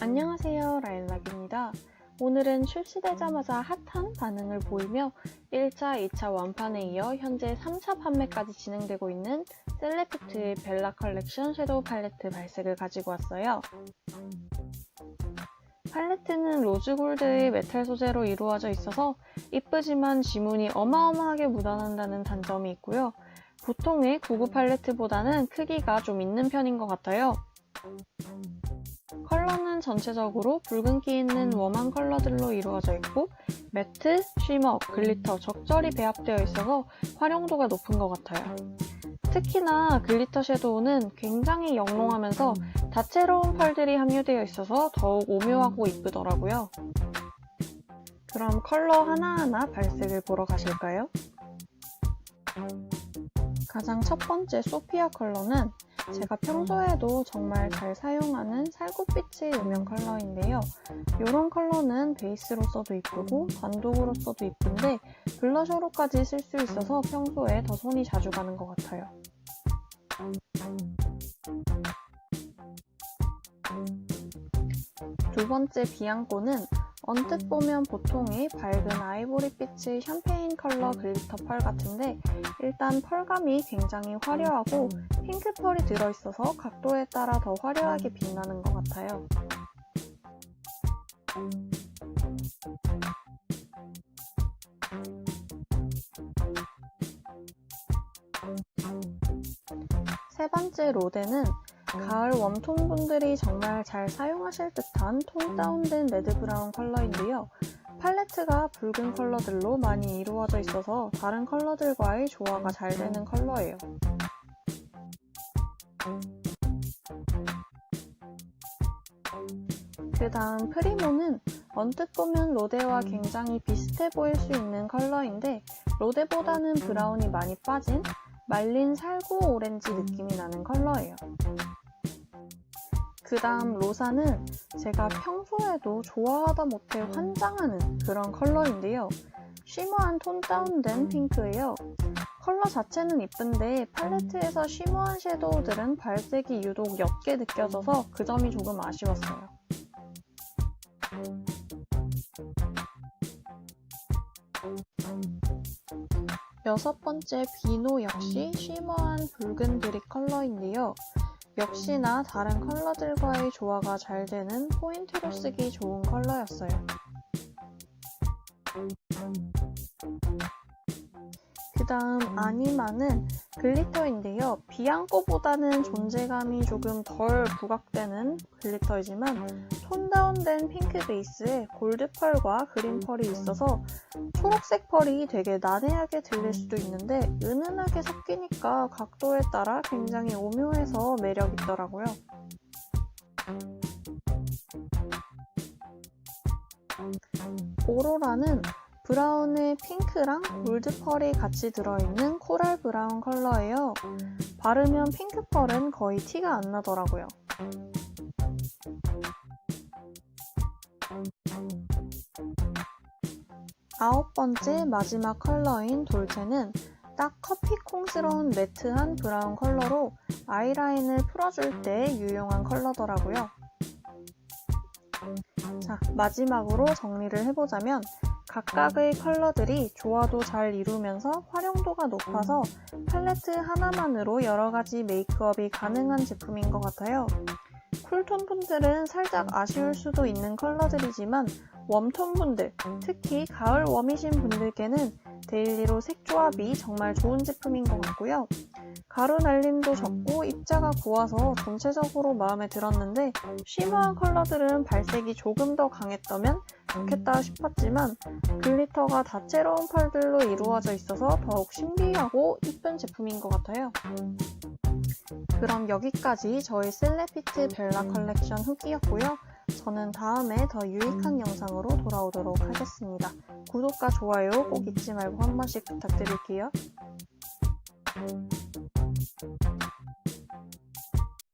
안녕하세요. 라일락입니다. 오늘은 출시되자마자 핫한 반응을 보이며 1차, 2차 완판에 이어 현재 3차 판매까지 진행되고 있는 셀레피트의 벨라 컬렉션 섀도우 팔레트 발색을 가지고 왔어요. 팔레트는 로즈골드의 메탈 소재로 이루어져 있어서 이쁘지만 지문이 어마어마하게 묻어난다는 단점이 있고요. 보통의 구구 팔레트보다는 크기가 좀 있는 편인 것 같아요. 컬러는 전체적으로 붉은기 있는 웜한 컬러들로 이루어져 있고 매트, 쉬머, 글리터 적절히 배합되어 있어서 활용도가 높은 것 같아요. 특히나 글리터 섀도우는 굉장히 영롱하면서 다채로운 펄들이 함유되어 있어서 더욱 오묘하고 이쁘더라고요. 그럼 컬러 하나하나 발색을 보러 가실까요? 가장 첫 번째 소피아 컬러는 제가 평소에도 정말 잘 사용하는 살구빛의 음영 컬러인데요. 이런 컬러는 베이스로 써도 이쁘고 단독으로 써도 이쁜데 블러셔로까지 쓸 수 있어서 평소에 더 손이 자주 가는 것 같아요. 두 번째 비앙코는 언뜻 보면 보통의 밝은 아이보리빛의 샴페인 컬러 글리터 펄 같은데 일단 펄감이 굉장히 화려하고 핑크 펄이 들어있어서 각도에 따라 더 화려하게 빛나는 것 같아요. 세 번째 로데는 가을 웜톤 분들이 정말 잘 사용하실 듯한 톤 다운된 레드 브라운 컬러인데요. 팔레트가 붉은 컬러들로 많이 이루어져 있어서 다른 컬러들과의 조화가 잘 되는 컬러예요. 그 다음 프리모는 언뜻 보면 로데와 굉장히 비슷해 보일 수 있는 컬러인데 로데보다는 브라운이 많이 빠진 말린 살구 오렌지 느낌이 나는 컬러예요. 그 다음 로사는 제가 평소에도 좋아하다 못해 환장하는 그런 컬러인데요. 쉬머한 톤 다운된 핑크예요. 컬러 자체는 이쁜데 팔레트에서 쉬머한 섀도우들은 발색이 유독 옅게 느껴져서 그 점이 조금 아쉬웠어요. 여섯 번째 비노 역시 쉬머한 붉은 드립 컬러인데요. 역시나 다른 컬러들과의 조화가 잘 되는 포인트로 쓰기 좋은 컬러였어요. 그 다음 아니마는 글리터인데요. 비앙코보다는 존재감이 조금 덜 부각되는 글리터이지만 톤 다운된 핑크 베이스에 골드 펄과 그린 펄이 있어서 초록색 펄이 되게 난해하게 들릴 수도 있는데 은은하게 섞이니까 각도에 따라 굉장히 오묘해서 매력 있더라고요. 오로라는 브라운에 핑크랑 골드 펄이 같이 들어있는 코랄 브라운 컬러예요. 바르면 핑크 펄은 거의 티가 안 나더라고요. 아홉 번째 마지막 컬러인 돌체는 딱 커피콩스러운 매트한 브라운 컬러로 아이라인을 풀어줄 때 유용한 컬러더라고요. 자, 마지막으로 정리를 해보자면 각각의 컬러들이 조화도 잘 이루면서 활용도가 높아서 팔레트 하나만으로 여러가지 메이크업이 가능한 제품인 것 같아요. 쿨톤 분들은 살짝 아쉬울 수도 있는 컬러들이지만 웜톤 분들, 특히 가을 웜이신 분들께는 데일리로 색 조합이 정말 좋은 제품인 것 같고요. 가루 날림도 적고 입자가 고와서 전체적으로 마음에 들었는데 쉬머한 컬러들은 발색이 조금 더 강했다면 좋겠다 싶었지만 글리터가 다채로운 펄들로 이루어져 있어서 더욱 신비하고 이쁜 제품인 것 같아요. 그럼 여기까지 저희 셀레피트 벨라 컬렉션 후기였고요. 저는 다음에 더 유익한 영상으로 돌아오도록 하겠습니다. 구독과 좋아요 꼭 잊지 말고 한 번씩 부탁드릴게요.